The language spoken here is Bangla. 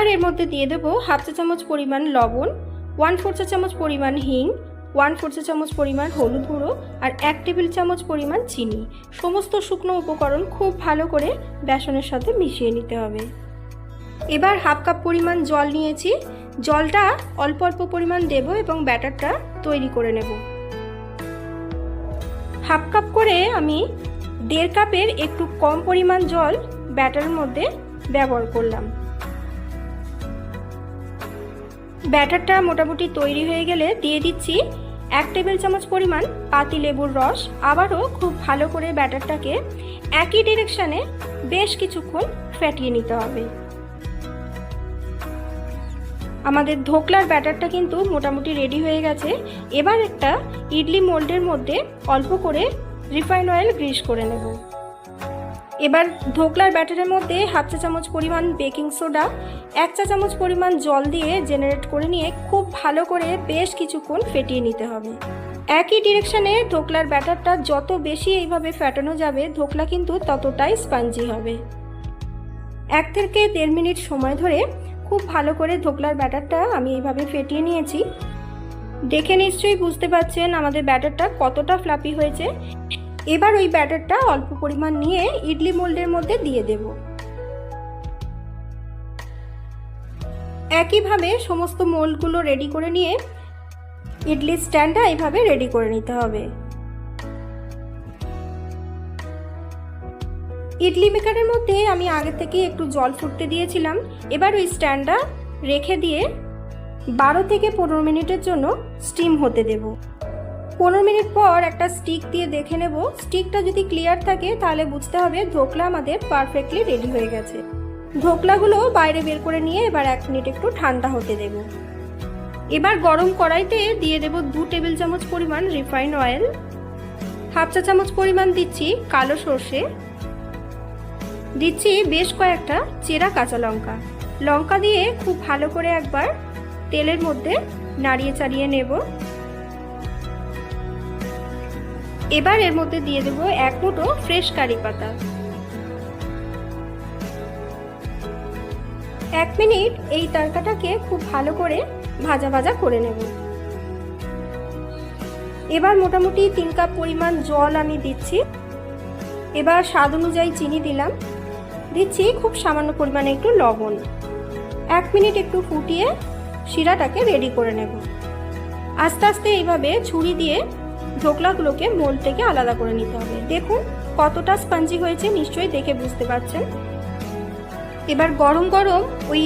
আর এর মধ্যে দিয়ে দেবো হাফ চা চামচ পরিমাণ লবণ ওয়ান ফোর চা চামচ পরিমাণ হিং ওয়ান ফোর চা চামচ পরিমাণ হলুদ গুঁড়ো আর এক টেবিল চামচ পরিমাণ চিনি। সমস্ত শুকনো উপকরণ খুব ভালো করে বেসনের সাথে মিশিয়ে নিতে হবে। এবার হাফ কাপ পরিমাণ জল নিয়েছি। জলটা অল্প অল্প পরিমাণ দেব এবং ব্যাটারটা তৈরি করে নেব। হাফ কাপ করে আমি দেড় কাপের একটু কম পরিমাণ জল ব্যাটারের মধ্যে ব্যবহার করলাম। ব্যাটারটা মোটামুটি তৈরি হয়ে গেলে দিয়ে দিচ্ছি এক টেবিল চামচ পরিমাণ পাতি লেবুর রস। আবারও খুব ভালো করে ব্যাটারটাকে একই ডিরেকশানে বেশ কিছুক্ষণ ফেটিয়ে নিতে হবে। আমাদের ধোকলার ব্যাটারটা কিন্তু মোটামুটি রেডি হয়ে গেছে। এবার একটা ইডলি মোল্ডের মধ্যে অল্প করে রিফাইন অয়েল গ্রিস করে নেব। এবার ধোকলার ব্যাটারের মধ্যে হাফ চা চামচ পরিমাণ বেকিং সোডা, এক চা চামচ পরিমাণ জল দিয়ে জেনারেট করে নিয়ে খুব ভালো করে বেশ কিছুক্ষণ ফেটিয়ে নিতে হবে। একই ডিরেকশানে ধোকলার ব্যাটারটা যত বেশি এইভাবে ফেটানো যাবে, ধোকলা কিন্তু ততটাই স্পঞ্জি হবে। এক থেকে দেড় মিনিট সময় ধরে খুব ভালো করে ধোকলার ব্যাটারটা আমি এইভাবে ফেটিয়ে নিয়েছি। দেখে নিশ্চয়ই বুঝতে পারছেন আমাদের ব্যাটারটা কতটা ফ্লাপি হয়েছে। এবার ওই ব্যাটারটা অল্প পরিমাণ নিয়ে ইডলি মোল্ডের মধ্যে দিয়ে দেব। একইভাবে সমস্ত মোল্ডগুলো রেডি করে নিয়ে ইডলি স্ট্যান্ডটা এইভাবে রেডি করে নিতে হবে। ইডলি মেকারের মধ্যে আমি আগে থেকে একটু জল ফুটতে দিয়েছিলাম। এবার ওই স্ট্যান্ডটা রেখে দিয়ে বারো থেকে পনেরো মিনিটের জন্য স্টিম হতে দেব। পনেরো মিনিট পর একটা স্টিক দিয়ে দেখে নেব। স্টিকটা যদি ক্লিয়ার থাকে, তাহলে বুঝতে হবে ধোকলা আমাদের পারফেক্টলি রেডি হয়ে গেছে। ধোকলাগুলো বাইরে বের করে নিয়ে এবার এক মিনিট একটু ঠান্ডা হতে দেব। এবার গরম কড়াইতে দিয়ে দেব দু টেবিল চামচ পরিমাণ রিফাইন অয়েল হাফ চা চামচ পরিমাণ দিচ্ছি কালো সর্ষে, দিচ্ছি বেশ কয়েকটা চেরা কাঁচা লঙ্কা। লঙ্কা দিয়ে খুব ভালো করে একবার তেলের মধ্যে নাড়িয়ে চাড়িয়ে নেব। এবার এর মধ্যে দিয়ে দেবো এক মুঠো ফ্রেশ কারি পাতা। এক মিনিট এই তরকাটাকে খুব ভালো করে ভাজা ভাজা করে নেব। এবার মোটামুটি তিন কাপ পরিমাণ জল আমি দিচ্ছি। এবার স্বাদ অনুযায়ী চিনি দিলাম। দিচ্ছি খুব সামান্য পরিমাণে একটু লবণ। এক মিনিট একটু ফুটিয়ে শিরাটাকে রেডি করে নেব। আস্তে আস্তে এইভাবে ছুরি দিয়ে ঢোকলাগুলোকে মোল থেকে আলাদা করে নিতে হবে। দেখুন, কতটা স্পঞ্জি হয়েছে, নিশ্চয়ই দেখে বুঝতে পারছেন। এবার গরম গরম ওই